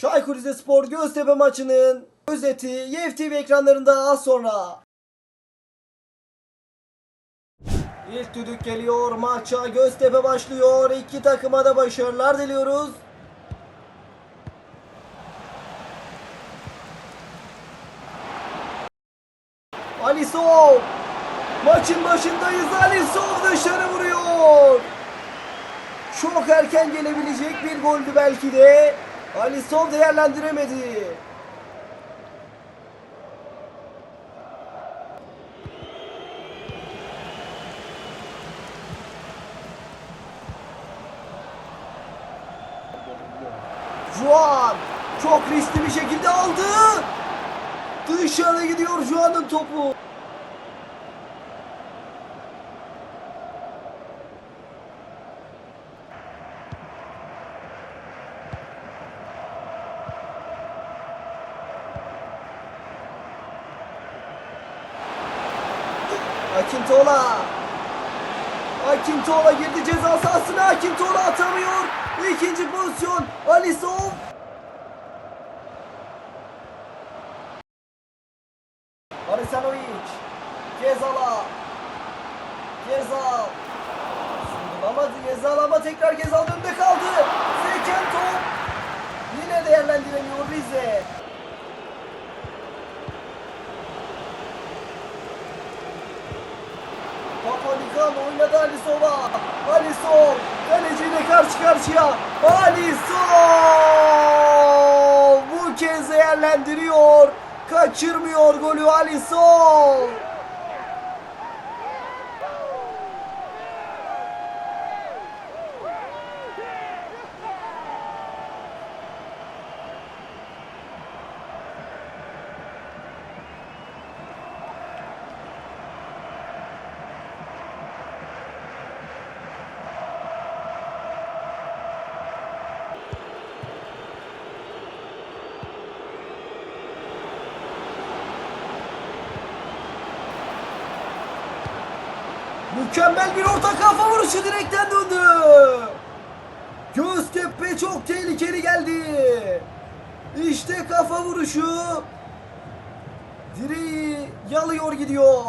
Çaykur Rizespor Göztepe maçının özeti YFTV ekranlarında az sonra. İlk düdük geliyor. Maça Göztepe başlıyor. İki takıma da başarılar diliyoruz. Alisov. Maçın başındayız. Alisov dışarı vuruyor. Çok erken gelebilecek bir goldü belki de. Alisov değerlendiremedi. Juan çok riskli bir şekilde aldı. Dışarı gidiyor Juan'ın topu. Akintola. Akintola girdi ceza sahasına. Akintola atamıyor. İkinci pozisyon. Alisov. Arsenovic. Gezala. Gezal. Sınırlamadı Gezal ama tekrar Gezal önünde kaldı. Seken top. Yine değerlendiremiyor Rize. Papanikal oynadı Alisov'a. Alisov kaleciyle karşı karşıya. Alisov bu kez değerlendiriyor. Kaçırmıyor golü Alisov. Mükemmel bir orta kafa vuruşu direkten döndü. Göztepe çok tehlikeli geldi. İşte kafa vuruşu. Direği yalıyor gidiyor.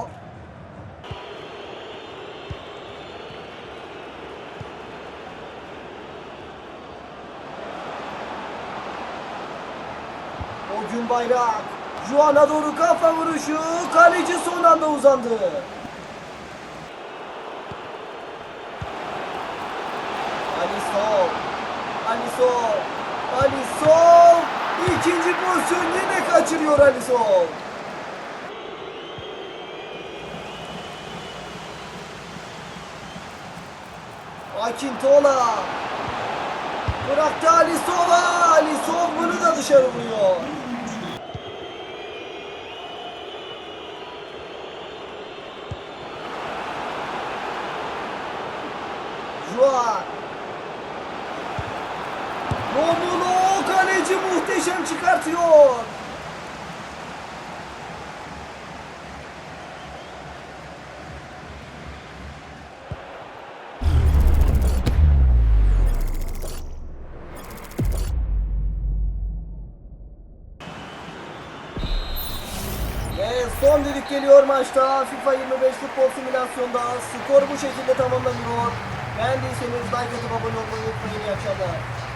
O gün bayrak. Juan'a doğru kafa vuruşu. Kaleci son anda uzandı. Alisov. Alisov. Alisov. İkinci pozisyon yine kaçırıyor Alisov. Akintola. Bıraktı Alisov'a. Alisov bunu da dışarı vuruyor. Juan. Romulo kaleci muhteşem çıkartıyor. Son düdük geliyor maçta. FIFA 25 futbol simülasyonda skor bu şekilde tamamlanıyor. Beğendiyseniz like atıp abone olmayı unutmayın. İyi akşamlar.